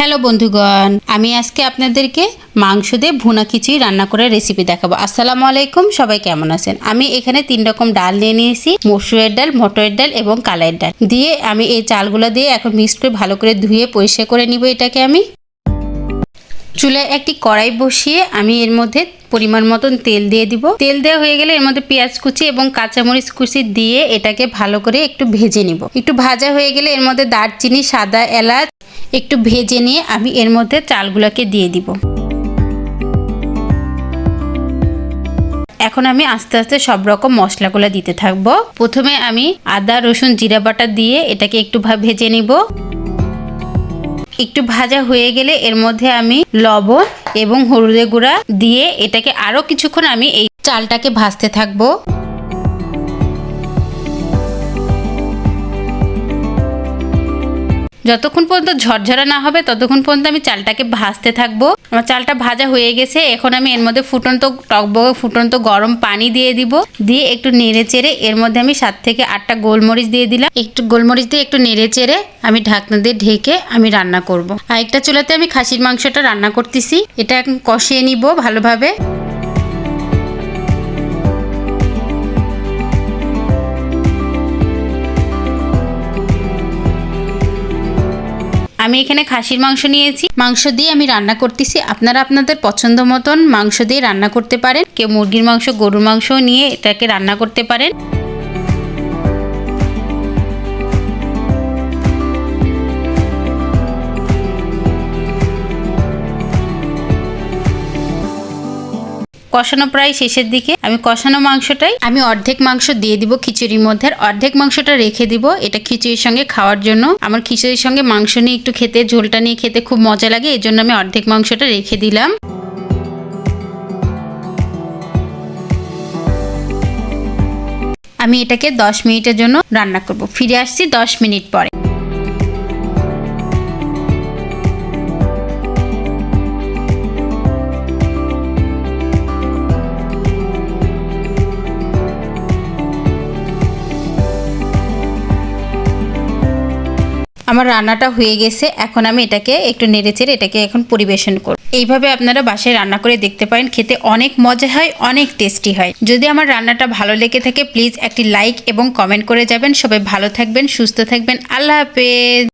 Hello বন্ধুগণ, আমি আজকে আপনাদেরকে মাংস দিয়ে ভুনা খিচুড়ি রান্না করার রেসিপি দেখাবো। আসসালামু আলাইকুম, সবাই কেমন আছেন? আমি এখানে তিন রকম ডাল নিয়ে নিয়েছি, মসুরের ডাল, মটরের ডাল এবং কালাইয়ের ডাল। দিয়ে আমি এই চালগুলো দিয়ে এখন মিক্স করে ভালো করে ধুয়ে পরিষ্কার করে নিব এটাকে আমি। চুলায় একটি কড়াই বসিয়ে আমি এর মধ্যে পরিমাণ মতন তেল দিয়ে দিব। তেল দেওয়া হয়ে গেলে এর মধ্যে পেঁয়াজ কুচি এবং কাঁচামরিচ কুচি দিয়ে এটাকে ভালো করে একটু ভেজে নিব। একটু ভাজা হয়ে গেলে এর মধ্যে দারচিনি, সাদা এলাচ একটু ভেজে নিয়ে আমি এর মধ্যে চালগুলোকে দিয়ে দিব। এখন আমি আস্তে আস্তে সব রকম মশলাগুলো দিতে থাকব। প্রথমে আমি আদা, রসুন, জিরা বাটা দিয়ে এটাকে একটু ভেজে নিব। একটু ভাজা হয়ে গেলে এর মধ্যে আমি লবণ এবং হলুদের গুঁড়া দিয়ে এটাকে আরও কিছুক্ষণ আমি এই চালটাকে ভাজতে থাকব। যতক্ষণ পর্যন্ত ঝরঝরা না হবে, ততক্ষণ পর্যন্ত আমি চালটাকে ভাজতে থাকব। আমার চালটা ভাজা হয়ে গেছে, এখন আমি এর মধ্যে ফুটন্ত টকবগে ফুটন্ত গরম পানি দিয়ে দিব। দিয়ে একটু নেড়ে চেড়ে এর মধ্যে আমি সাত থেকে আটটা গোলমরিচ দিয়ে দিলাম। একটু গোলমরিচ দিয়ে একটু নেড়ে চেড়ে আমি ঢাকনা দিয়ে ঢেকে আমি রান্না করব। আর একটা চুলাতে আমি খাসির মাংসটা রান্না করতেছি। এটা এখন কষিয়ে নিব ভালোভাবে। আমি এখানে খাসির মাংস নিয়েছি। মাংস দিয়ে আমি রান্না করতেছি। আপনারা আপনাদের পছন্দ মতন মাংস দিয়ে রান্না করতে পারেন। কেউ মুরগির মাংস, গরুর মাংস নিয়ে এটাকে রান্না করতে পারেন। কষানো প্রায় শেষের দিকে। আমি কষানো মাংসটাই, আমি অর্ধেক মাংস দিয়ে দিব খিচুড়ির মধ্যে। অর্ধেক মাংসটা রেখে দিব এটা খিচুড়ির সঙ্গে খাওয়ার জন্য। আমার খিচুড়ির সঙ্গে মাংস নিয়ে একটু খেতে, ঝোলটা নিয়ে খেতে খুব মজা লাগে এই জন্য আমি অর্ধেক মাংসটা রেখে দিলাম। আমি এটাকে 10 মিনিটের জন্য রান্না করব। ফিরে আসছি 10 মিনিট পরে। আমার রান্নাটা হয়ে গেছে, এখন আমি এটাকে একটু নেড়েচেড়ে এটাকে এখন পরিবেশন করব। এইভাবে আপনারা বাসায় রান্না করে দেখতে পারেন, খেতে অনেক মজা হয়, অনেক টেস্টি হয়। যদি আমার রান্নাটা ভালো লেগে থাকে প্লিজ একটি লাইক এবং কমেন্ট করে যাবেন। সবাই ভালো থাকবেন, সুস্থ থাকবেন। আল্লাহ হাফেজ!